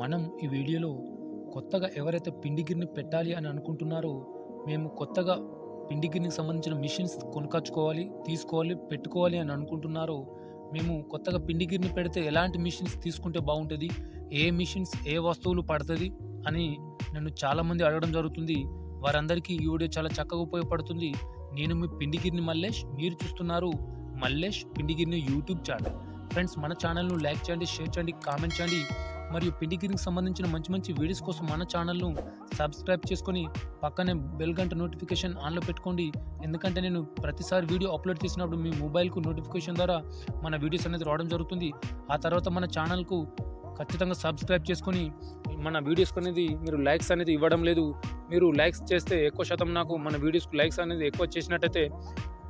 మనం ఈ వీడియోలో కొత్తగా ఎవరైతే పిండిగిరిని పెట్టాలి అని అనుకుంటున్నారో మేము కొత్తగా పిండిగిరికి సంబంధించిన మిషన్స్ కొనుక్కొచ్చుకోవాలి తీసుకోవాలి పెట్టుకోవాలి అని అనుకుంటున్నారో మేము కొత్తగా పిండిగిరిని పెడితే ఎలాంటి మిషన్స్ తీసుకుంటే బాగుంటుంది ఏ మిషన్స్ ఏ వస్తువులు పడుతుంది అని నన్ను చాలామంది అడగడం జరుగుతుంది. వారందరికీ ఈ వీడియో చాలా చక్కగా ఉపయోగపడుతుంది. నేను మీ పిండిగిరిని మల్లేష్ మీరు చూస్తున్నారు మల్లేష్ పిండిగిరిని యూట్యూబ్ ఛానల్. ఫ్రెండ్స్ మన ఛానల్ను లైక్ చేయండి షేర్ చేయండి కామెంట్ చేయండి. మరియు పిండిగిరికి సంబంధించిన మంచి మంచి వీడియోస్ కోసం మన ఛానల్ను సబ్స్క్రైబ్ చేసుకొని పక్కనే బెల్ గంట నోటిఫికేషన్ ఆన్లో పెట్టుకోండి. ఎందుకంటే నేను ప్రతిసారి వీడియో అప్లోడ్ చేసినప్పుడు మీ మొబైల్కు నోటిఫికేషన్ ద్వారా మన వీడియోస్ అనేది రావడం జరుగుతుంది. ఆ తర్వాత మన ఛానల్కు ఖచ్చితంగా సబ్స్క్రైబ్ చేసుకొని మన వీడియోస్కి అనేది మీరు లైక్స్ అనేది ఇవ్వడం లేదు. మీరు లైక్స్ చేస్తే ఎక్కువ శాతం నాకు మన వీడియోస్కు లైక్స్ అనేది ఎక్కువ చేసినట్టయితే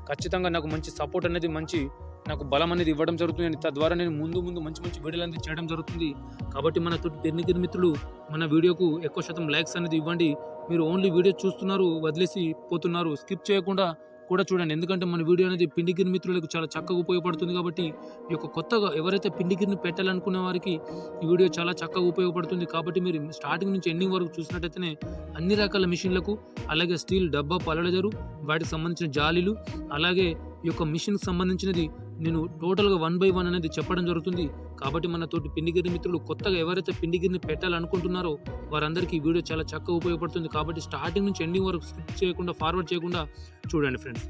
ఖచ్చితంగా నాకు మంచి సపోర్ట్ అనేది మంచి నాకు బలం అనేది ఇవ్వడం జరుగుతుంది తద్వారా నేను ముందు ముందు మంచి మంచి వీడియోలు అనేది చేయడం జరుగుతుంది. కాబట్టి మన తోటి పెన్నిగిరి మిత్రులు మన వీడియోకు ఎక్కువ శాతం లైక్స్ అనేది ఇవ్వండి. మీరు ఓన్లీ వీడియో చూస్తున్నారు వదిలేసి పోతున్నారు. స్కిప్ చేయకుండా కూడా చూడండి. ఎందుకంటే మన వీడియో అనేది పిండిగిరి మిత్రులకు చాలా చక్కగా ఉపయోగపడుతుంది కాబట్టి ఈ యొక్క కొత్తగా ఎవరైతే పిండిగిరిని పెట్టాలనుకునే వారికి ఈ వీడియో చాలా చక్కగా ఉపయోగపడుతుంది. కాబట్టి మీరు స్టార్టింగ్ నుంచి ఎండింగ్ వరకు చూసినట్టయితేనే అన్ని రకాల మిషన్లకు అలాగే స్టీల్ డబ్బా పలడజరు వాటికి సంబంధించిన జాలీలు అలాగే ఈ యొక్క మిషన్కి సంబంధించినది నేను టోటల్గా వన్ బై వన్ అనేది చెప్పడం జరుగుతుంది. కాబట్టి మన తోటి పిండిగిరి మిత్రులు కొత్తగా ఎవరైతే పిండిగిరిని పెట్టాలనుకుంటున్నారో వారందరికీ ఈ వీడియో చాలా చక్కగా ఉపయోగపడుతుంది. కాబట్టి స్టార్టింగ్ నుంచి ఎండింగ్ వరకు స్కిప్ చేయకుండా ఫార్వర్డ్ చేయకుండా చూడండి ఫ్రెండ్స్.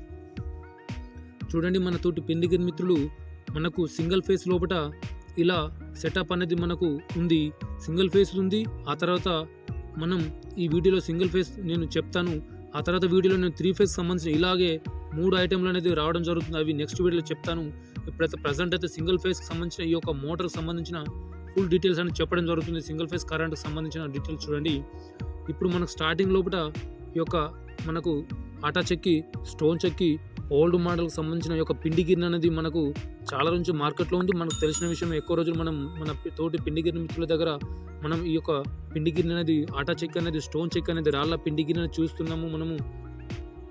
చూడండి మన తోటి పిండిగిరి మిత్రులు మనకు సింగిల్ ఫేస్ లోపల ఇలా సెటప్ అనేది మనకు ఉంది. సింగిల్ ఫేస్ ఉంది. ఆ తర్వాత మనం ఈ వీడియోలో సింగిల్ ఫేస్ నేను చెప్తాను. ఆ తర్వాత వీడియోలో నేను త్రీ ఫేస్ సంబంధించిన ఇలాగే మూడు ఐటెంలు అనేది రావడం జరుగుతుంది. అవి నెక్స్ట్ వీడియోలో చెప్తాను. ఇప్పుడైతే ప్రజెంట్ అయితే సింగిల్ ఫేస్కి సంబంధించిన ఈ యొక్క మోటార్కి సంబంధించిన ఫుల్ డీటెయిల్స్ అని చెప్పడం జరుగుతుంది. సింగిల్ ఫేస్ కరెంట్కి సంబంధించిన డీటెయిల్స్ చూడండి. ఇప్పుడు మనకు స్టార్టింగ్ లోపల ఈ యొక్క మనకు ఆటా చెక్కి స్టోన్ చెక్కి ఓల్డ్ మోడల్కి సంబంధించిన ఈ యొక్క పిండి గిన్నె అనేది మనకు చాలా నుంచి మార్కెట్లో ఉంది. మనకు తెలిసిన విషయం ఎక్కువ రోజులు మనం మన తోటి పిండి గిన్నె మిత్రుల దగ్గర మనం ఈ యొక్క పిండి గిన్నె అనేది ఆటా చెక్ అనేది స్టోన్ చెక్ అనేది రాళ్ళ పిండి గిన్నె చూస్తున్నాము మనము.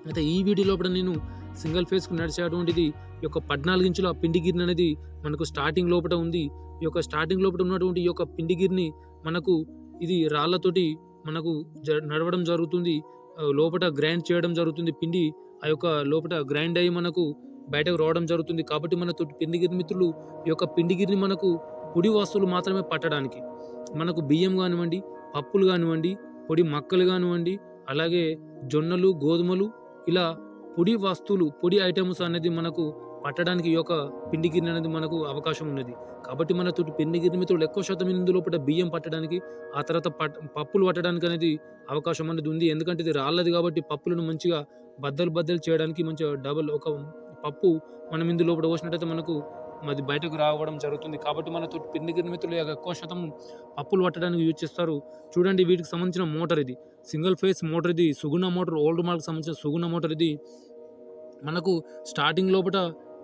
అయితే ఈ వీడియో లోపల నేను సింగిల్ ఫేస్కు నడిచేటువంటిది ఈ యొక్క పద్నాలుగు ఇంచుల పిండి గిర్ని అనేది మనకు స్టార్టింగ్ లోపల ఉంది. ఈ యొక్క స్టార్టింగ్ లోపల ఉన్నటువంటి ఈ యొక్క పిండి గిర్ని మనకు ఇది రాళ్ళతోటి మనకు జ నడవడం జరుగుతుంది. లోపల గ్రైండ్ చేయడం జరుగుతుంది. పిండి ఆ యొక్క లోపల గ్రైండ్ అయ్యి మనకు బయటకు రావడం జరుగుతుంది. కాబట్టి మన తోటి పిండిగిరి మిత్రులు ఈ యొక్క పిండిగిరిని మనకు పొడి వస్తువులు మాత్రమే పట్టడానికి. మనకు బియ్యం కానివ్వండి పప్పులు కానివ్వండి పొడి మక్కలు కానివ్వండి అలాగే జొన్నలు గోధుమలు ఇలా పొడి వస్తువులు పొడి ఐటమ్స్ అనేది మనకు పట్టడానికి ఈ యొక్క పిండి గిన్నె అనేది మనకు అవకాశం ఉన్నది. కాబట్టి మన తోటి పిండి గిన్నె మిత్రులు ఎక్కువ శాతం ఇందులో బియ్యం పట్టడానికి ఆ తర్వాత పట్ పప్పులు పట్టడానికి అనేది అవకాశం అనేది ఉంది. ఎందుకంటే ఇది రాళ్ళది కాబట్టి పప్పులను మంచిగా బద్దలు బద్దలు చేయడానికి మంచిగా డబల్ ఒక పప్పు మనం ఇందులో లోపల పోసినట్టయితే మనకు మరి బయటకు రావడం జరుగుతుంది. కాబట్టి మన తోటి పిండి నిర్మితులు ఎక్కువ శాతం పప్పులు పట్టడానికి యూజ్ చేస్తారు. చూడండి వీటికి సంబంధించిన మోటార్ ఇది. సింగిల్ ఫేస్ మోటార్ ఇది. సుగుణ మోటార్ ఓల్డ్ మార్క్ సంబంధించిన సుగుణ మోటార్ ఇది. మనకు స్టార్టింగ్ లోపల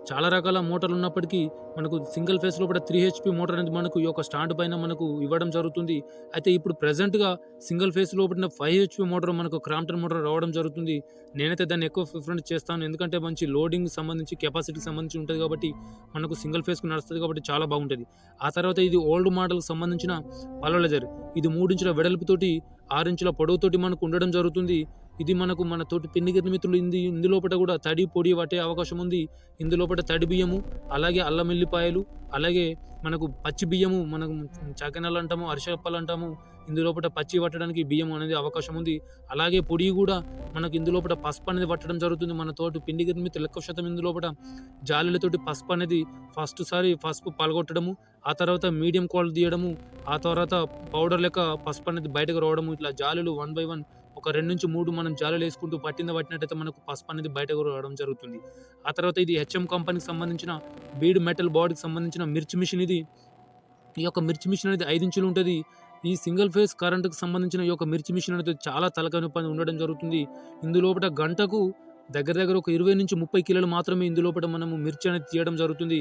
చాలా రకాల మోటార్లు ఉన్నప్పటికీ మనకు సింగిల్ ఫేస్ కూడా త్రీ హెచ్పి మోటార్ అనేది మనకు ఈ యొక్క స్టాండ్ పైన మనకు ఇవ్వడం జరుగుతుంది. అయితే ఇప్పుడు ప్రజెంట్గా సింగిల్ ఫేస్ పడిన ఫైవ్ హెచ్పి మోటార్ మనకు క్రాంప్టన్ మోటార్ రావడం జరుగుతుంది. నేనైతే దాన్ని ఎక్కువ ప్రిఫరెన్స్ చేస్తాను. ఎందుకంటే మంచి లోడింగ్ సంబంధించి కెపాసిటీకి సంబంధించి ఉంటుంది కాబట్టి మనకు సింగిల్ ఫేస్కు నడుస్తుంది కాబట్టి చాలా బాగుంటుంది. ఆ తర్వాత ఇది ఓల్డ్ మోడల్కి సంబంధించిన పలవలజర్ ఇది మూడించుల వెడల్పుతోటి ఆరించుల పొడవుతోటి మనకు ఉండడం జరుగుతుంది. ఇది మనకు మన తోటి పిండి మిత్రులు ఇంది ఇందులోపట కూడా తడి పొడి పట్టే అవకాశం ఉంది. ఇందులోపట తడి బియ్యము అలాగే అల్లం ఎల్లిపాయలు అలాగే మనకు పచ్చి బియ్యము మనకు చాకెనాలు అంటాము అరిసెప్పలు అంటాము ఇందులోపట పచ్చి పట్టడానికి బియ్యం అనేది అవకాశం ఉంది. అలాగే పొడి కూడా మనకు ఇందులోపట పసుపు అనేది పట్టడం జరుగుతుంది. మన తోటి పిండిగిరి మిత్రులు ఎక్కువ శాతం ఇందులోపట జాలీలతోటి పసుపు అనేది ఫస్ట్ సారి పసుపు పలగొట్టడము ఆ తర్వాత మీడియం క్వాలిటీ తీయడము ఆ తర్వాత పౌడర్ లెక్క పసుపు అనేది బయటకు రావడము ఇట్లా జాలీలు వన్ బై వన్ ఒక రెండు నుంచి మూడు మనం జాలీలు వేసుకుంటూ పట్టింద పట్టినట్టయితే మనకు పసుపు అనేది బయటకు రావడం జరుగుతుంది. ఆ తర్వాత ఇది హెచ్ఎం కంపెనీకి సంబంధించిన బీడ్ మెటల్ బాడీకి సంబంధించిన మిర్చి మిషన్ ఇది. ఈ యొక్క మిర్చి మిషన్ అనేది ఐదు ఇంచులు ఉంటుంది. ఈ సింగిల్ ఫేస్ కరెంటుకు సంబంధించిన ఈ యొక్క మిర్చి మిషన్ అనేది చాలా తలకాయ పని ఉండడం జరుగుతుంది. ఇందులోపట గంటకు దగ్గర దగ్గర ఒక ఇరవై నుంచి ముప్పై కిలోలు మాత్రమే ఇందులోపట మనము మిర్చి అనేది తీయడం జరుగుతుంది.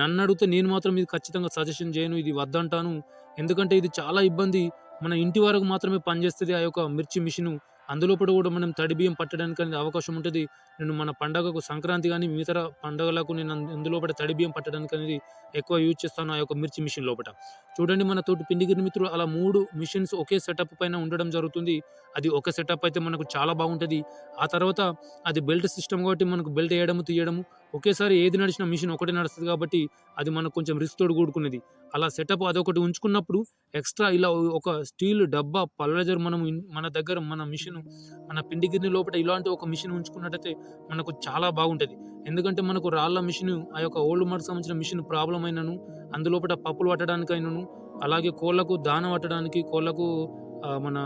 నన్ను అడిగితే నేను మాత్రం ఇది ఖచ్చితంగా సజెషన్ చేయను ఇది వద్దంటాను. ఎందుకంటే ఇది చాలా ఇబ్బంది. మన ఇంటి వరకు మాత్రమే పనిచేస్తుంది ఆ యొక్క మిర్చి మిషను. అందులోపల కూడా మనం తడి బియ్యం పట్టడానికి అనేది అవకాశం ఉంటుంది. నేను మన పండగకు సంక్రాంతి కానీ మిగతా పండగలకు నేను అందులోపల తడి బియ్యం పట్టడానికి అనేది ఎక్కువ యూజ్ చేస్తాను ఆ యొక్క మిర్చి మిషన్ లోపల చూడండి మన తోటి పిండిగిరి మిత్రులు అలా మూడు మిషన్స్ ఒకే సెటప్ పైన ఉండడం జరుగుతుంది. అది ఒక సెటప్ అయితే మనకు చాలా బాగుంటుంది. ఆ తర్వాత అది బెల్ట్ సిస్టమ్ కాబట్టి మనకు బెల్ట్ వేయడము తీయడము ఒకేసారి ఏది నడిచిన మిషన్ ఒకటే నడుస్తుంది కాబట్టి అది మనకు కొంచెం రిస్క్ తోడు కూడుకున్నది. అలా సెటప్ అదొకటి ఉంచుకున్నప్పుడు ఎక్స్ట్రా ఇలా ఒక స్టీల్ డబ్బా పల్లజర్ మనం మన దగ్గర మన మిషన్ మన పిండి గిన్నె లోపల ఇలాంటి ఒక మిషన్ ఉంచుకున్నట్టయితే మనకు చాలా బాగుంటుంది. ఎందుకంటే మనకు రాళ్ళ మిషన్ ఆ యొక్క ఓల్డ్ మార్క్ సంబంధించిన మిషన్ ప్రాబ్లం అయినను అందులోపల పప్పులు పట్టడానికైనను అలాగే కోళ్ళకు దాన పట్టడానికి కోళ్ళకు మన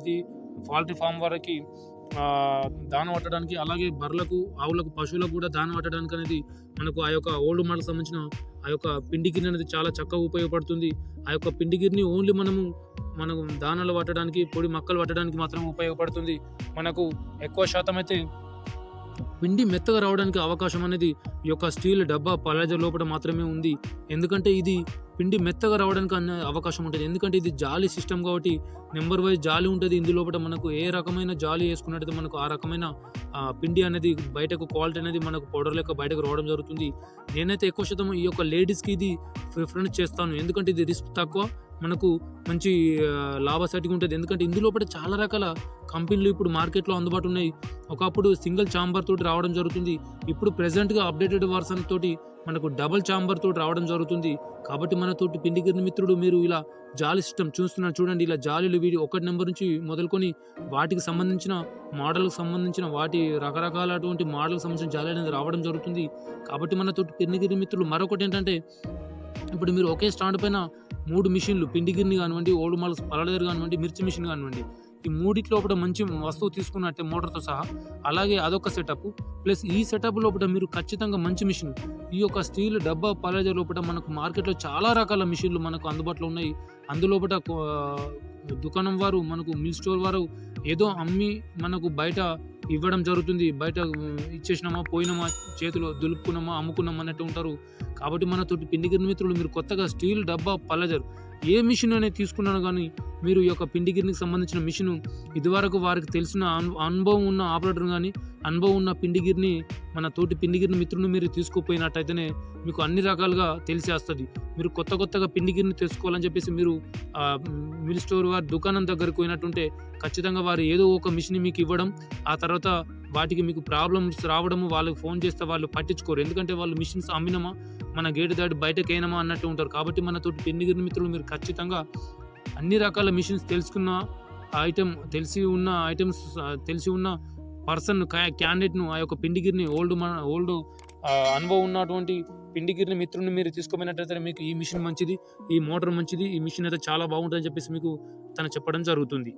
ఇది పౌల్ట్రీ ఫామ్ వరకు దాన పట్టడానికి అలాగే బర్రెలకు ఆవులకు పశువులకు కూడా దాన పట్టడానికి అనేది మనకు ఆ యొక్క ఓల్డ్ మోడల్ సంబంధించిన ఆ యొక్క పిండి గిన్నె అనేది చాలా చక్కగా ఉపయోగపడుతుంది. ఆ యొక్క పిండి గిన్నె ఓన్లీ మనము మనకు దానాలు పట్టడానికి పొడి మక్కలు పట్టడానికి మాత్రం ఉపయోగపడుతుంది. మనకు ఎక్కువ శాతం అయితే పిండి మెత్తగా రావడానికి అవకాశం అనేది ఈ యొక్క స్టీల్ డబ్బా పలాజర్ లోపల మాత్రమే ఉంది. ఎందుకంటే ఇది పిండి మెత్తగా రావడానికి అనే అవకాశం ఉంటుంది. ఎందుకంటే ఇది జాలి సిస్టమ్ కాబట్టి నెంబర్ వైజ్ జాలి ఉంటుంది. ఇందులోపల మనకు ఏ రకమైన జాలి వేసుకున్నట్టయితే మనకు ఆ రకమైన పిండి అనేది బయటకు క్వాలిటీ అనేది మనకు పౌడర్ లెక్క బయటకు రావడం జరుగుతుంది. నేనైతే ఎక్కువ శాతం ఈ యొక్క లేడీస్కి ఇది ప్రిఫరెన్స్ చేస్తాను. ఎందుకంటే ఇది రిస్క్ తక్కువ. మనకు మంచి ఆ, లాభసాటిగా ఉంటుంది. ఎందుకంటే ఇందులోపల చాలా రకాల కంపెనీలు ఇప్పుడు మార్కెట్లో అందుబాటు ఉన్నాయి. ఒకప్పుడు సింగిల్ ఛాంబర్ తోటి రావడం జరుగుతుంది. ఇప్పుడు ప్రెసెంట్గా అప్డేటెడ్ వర్షన్ తోటి మనకు డబల్ ఛాంబర్ తోటి రావడం జరుగుతుంది. కాబట్టి మన తోటి పిండిగిరిని మిత్రుడు మీరు ఇలా జాలి సిస్టమ్ చూస్తున్నారు చూడండి. ఇలా జాలీలు వీడి ఒకటి నెంబర్ నుంచి మొదలుకొని వాటికి సంబంధించిన మోడల్కి సంబంధించిన వాటి రకరకాలటువంటి మోడల్కి సంబంధించిన జాలి అనేది రావడం జరుగుతుంది. కాబట్టి మన తోటి పిండిగిరి మిత్రులు మరొకటి ఏంటంటే ఇప్పుడు మీరు ఒకే స్టాండ్ పైన మూడు మిషన్లు పిండిగిరిని కానివ్వండి ఓల్డ్ మాల్స్ పలడేరు కానివ్వండి మిర్చి మిషన్ కానివ్వండి ఈ మూడిటి లోపల మంచి వస్తువు తీసుకున్నట్టే మోటార్తో సహా. అలాగే అదొక సెటప్. ప్లస్ ఈ సెటప్ లోపల మీరు ఖచ్చితంగా మంచి మిషన్. ఈ యొక్క స్టీల్ డబ్బా పలజర్ లోపల మనకు మార్కెట్లో చాలా రకాల మిషన్లు మనకు అందుబాటులో ఉన్నాయి. అందులోపల దుకాణం వారు మనకు మిల్ స్టోర్ వారు ఏదో అమ్మి మనకు బయట ఇవ్వడం జరుగుతుంది. బయట ఇచ్చేసినామా పోయినామా చేతిలో దులుపుకున్నామా అమ్ముకున్నామా అన్నట్టు ఉంటారు. కాబట్టి మన తోటి మిత్రులు మీరు కొత్తగా స్టీల్ డబ్బా పల్లజర్ ఏ మిషన్ అనేది తీసుకున్నాను కానీ మీరు ఈ యొక్క పిండి గిర్నికి సంబంధించిన మిషన్ ఇదివరకు వారికి తెలిసిన అనుభవం ఉన్న ఆపరేటర్ కానీ అనుభవం ఉన్న పిండిగిరిని మన తోటి పిండిగిరిని మిత్రుని మీరు తీసుకుపోయినట్టయితేనే మీకు అన్ని రకాలుగా తెలిసేస్తుంది. మీరు కొత్త కొత్తగా పిండిగిరిని తెలుసుకోవాలని చెప్పేసి మీరు మిల్ స్టోర్ వారి దుకాణం దగ్గరికి పోయినట్టుంటే ఖచ్చితంగా వారు ఏదో ఒక మిషన్ మీకు ఇవ్వడం ఆ తర్వాత వాటికి మీకు ప్రాబ్లమ్స్ రావడము వాళ్ళకి ఫోన్ చేస్తే వాళ్ళు పట్టించుకోరు. ఎందుకంటే వాళ్ళు మిషన్స్ అమ్మినమా మన గేటు దాటి బయటకు అన్నట్టు ఉంటారు. కాబట్టి మన తోటి పెన్నిగిరి మిత్రులు మీరు ఖచ్చితంగా అన్ని రకాల మిషన్స్ తెలుసుకున్న ఐటెం తెలిసి ఉన్న ఐటమ్స్ తెలిసి ఉన్న పర్సన్ క్యాండిడేట్ను ఆ యొక్క పిండిగిరిని ఓల్డ్ మన ఓల్డ్ అనుభవం ఉన్నటువంటి పిండిగిరిని మిత్రుని మీరు తీసుకోపోయినట్లయితే మీకు ఈ మిషన్ మంచిది ఈ మోటార్ మంచిది ఈ మిషన్ అయితే చాలా బాగుంటుందని చెప్పేసి మీకు తను చెప్పడం జరుగుతుంది.